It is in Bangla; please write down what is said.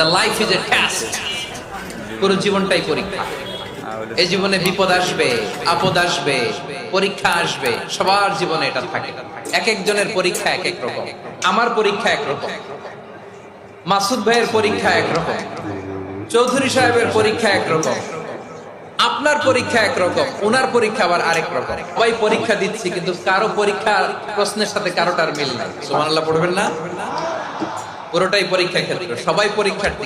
The life is a test পুরো জীবনটাই পরীক্ষা। এই জীবনে বিপদ আসবে, আপদ আসবে, পরীক্ষা আসবে, সবার জীবনে এটা থাকে। এক একজনের পরীক্ষা এক এক রকম। আমার পরীক্ষা এক রকম। মাসুদ ভাইয়ের পরীক্ষা এক রকম। চৌধুরী সাহেবের পরীক্ষা এক রকম। আপনার পরীক্ষা একরকম ওনার পরীক্ষা আবার আরেক রকম। সবাই পরীক্ষা দিচ্ছি, কিন্তু কারও পরীক্ষা প্রশ্নের সাথে কারোটার মিল নাই। সুবহানাল্লাহ, পড়বেন না? পুরোটাই পরীক্ষা ক্ষেত্র সবাই পরীক্ষার্থী।